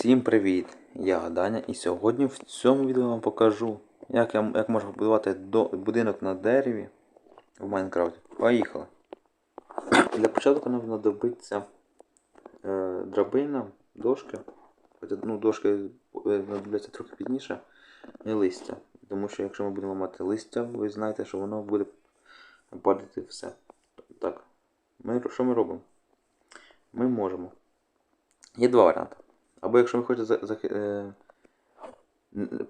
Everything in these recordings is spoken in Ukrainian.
Всім привіт! Я Даня і сьогодні в цьому відео вам покажу, як, я, як можна побудувати до, будинок на дереві в Майнкрафті. Поїхали! Для початку нам знадобиться е, драбина, дошки. Ну, дошки е, знадобляться трохи пізніше, і листя. Тому що якщо ми будемо мати листя, ви знаєте, що воно буде падати все. Так, ми, що ми робимо? Ми можемо. Є два варіанти. Або якщо ви хочете за, за, е,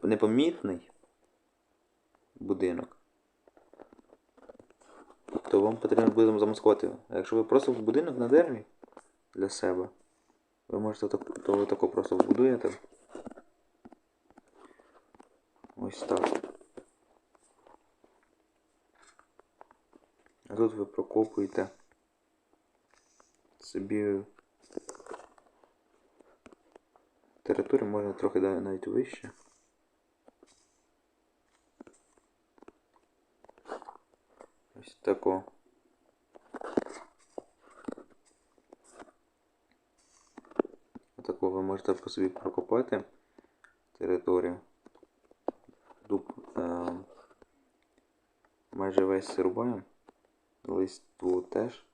непомітний будинок, то вам потрібно буде замаскувати. А якщо ви просто будинок на дереві для себе, ви можете так, то ви тако просто вбудуєте. Ось так. А тут ви прокопуєте собі територію можна трохи навіть вище. Ось тако. Отако ви можете по собі прокопати територію. Дуб е, майже весь рубаємо. Листву теж.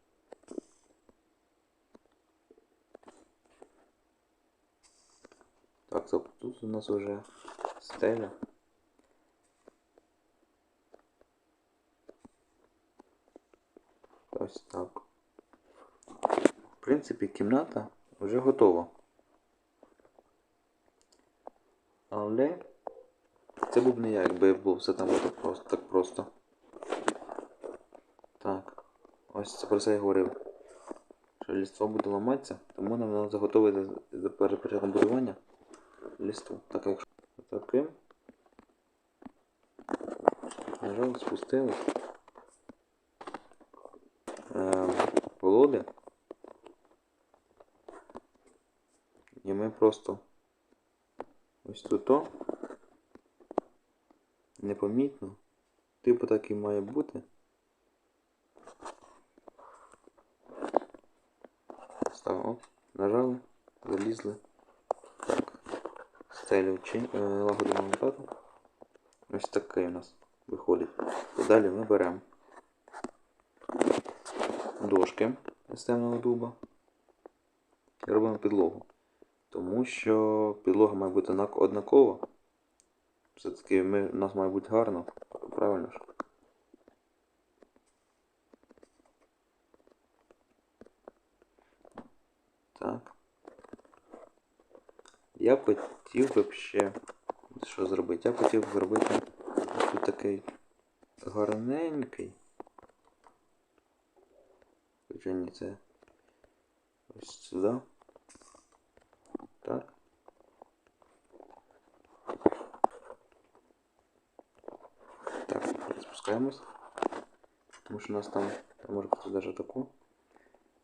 Так, тут у нас уже стеля. Ось так. В принципі, кімната вже готова. Але це був не я, якби було все там так просто. Так, просто. так. ось це про це я говорив. Що ліство буде ламатися, тому нам треба заготовити за перед початком будування листу. Так якщо таким. Нажали, спустили. Е, колоди. І ми просто ось тут -о, непомітно. Типу так і має бути. Ставимо, нажали, залізли. Стелю е, лагодимо монтажу. Ось такий у нас виходить. І далі ми беремо дошки з темного дуба і робимо підлогу. Тому що підлога має бути однакова. Все-таки у нас має бути гарно, правильно ж? Так. Я хотів би ще що зробити? Я хотів зробити ось такий гарненький. Хоча ні, це ось сюди. Так. Так, спускаємось. Тому що у нас там може бути навіть таку.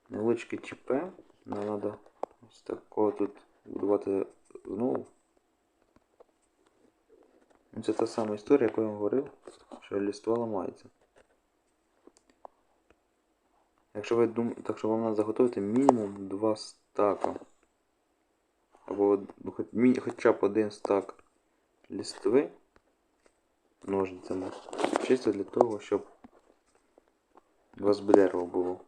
Невеличке ЧП. Нам треба ось такого тут будувати. Ну, Це та сама історія, яку я вам говорив, що ліство ламається. Якщо ви думаєте, так що вам треба заготовити мінімум 2 стака. Або ну, хоча б один стак лістви ножницями. Чисто для того, щоб у вас дерево було.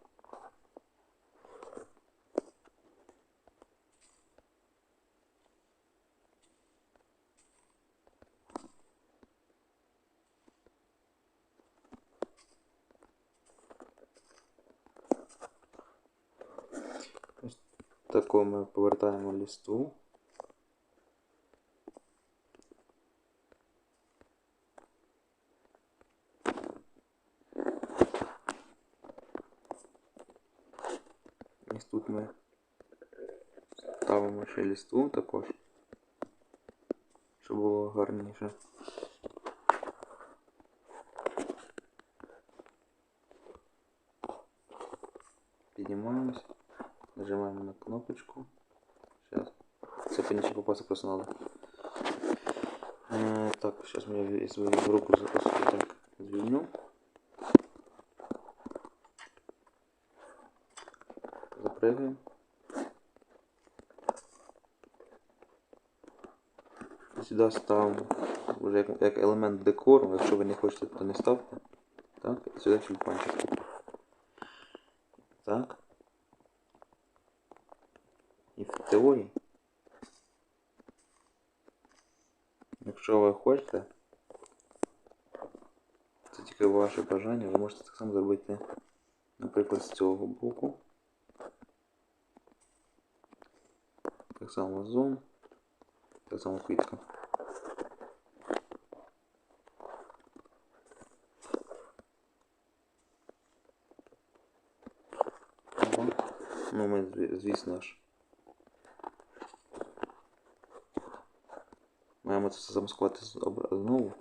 Ось тако ми повертаємо ліству. Ось тут ми ставимо ще ліству також, щоб було гарніше. Піднімаємось, нажимаємо на кнопочку. Сейчас. Це пізніше попасти просто надо. Е, так, сейчас я свою руку за- так звільню. Запрыгаем. сюди ставимо вже як, як елемент декору, якщо ви не хочете, то не ставте. Так, сюди тюльпанчик. Так. І в теорії. Якщо ви хочете, це тільки ваше бажання, ви можете так само зробити, наприклад, з цього боку. Так само вазон, так само квітка. Ага. Ну, ми, зві- звісно ж. Маємо це все замаскувати знову.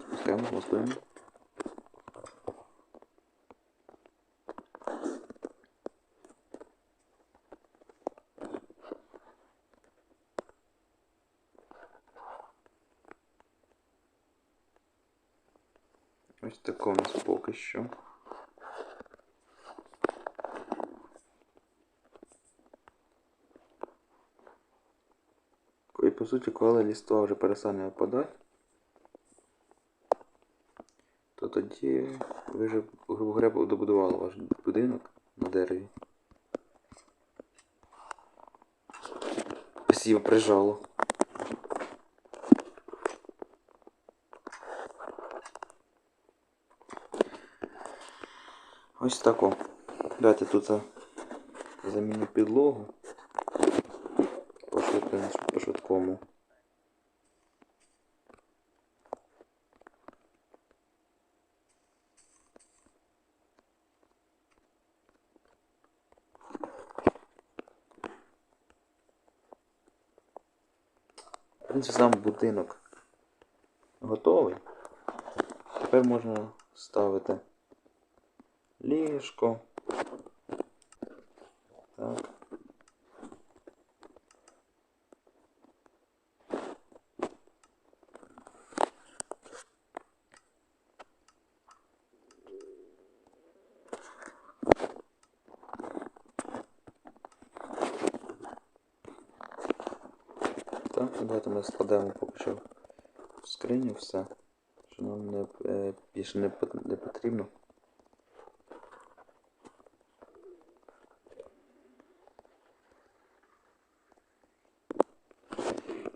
Спускаємо, маскуємо. Ось таке у нас поки що. І по суті, коли ліства вже перестане опадати, то тоді ви вже, грубо говоря, добудували ваш будинок на дереві. Спасибо, прижало. Ось тако. Давайте тут за- заміню підлогу по швидкому- по швидкому. Сам будинок готовий. Тепер можна ставити ліжко. Так. Так, давайте ми складемо поки що в скриню все, що нам не, е, більше не, не потрібно.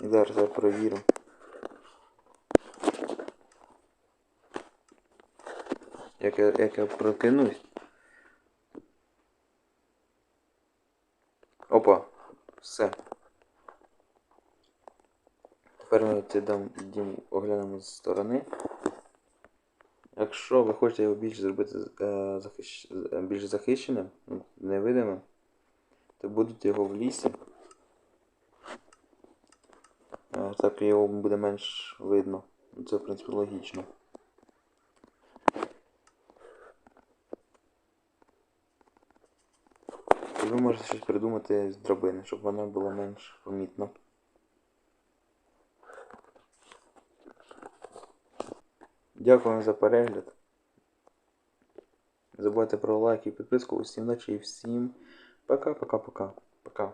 І зараз я перевірю. Як я, як я прокинусь. Опа, все. Тепер ми дом, дім оглянемо з сторони. Якщо ви хочете його більш зробити е, захищ... е, більш захищеним, ну, невидимим, то будуть його в лісі. Е, Так його буде менш видно. Це в принципі логічно. Ви можете щось придумати з драбини, щоб вона була менш помітна. Дякую за перегляд. Не забувайте про лайк і підписку. Усім ночі і всім пока-пока-пока. Пока.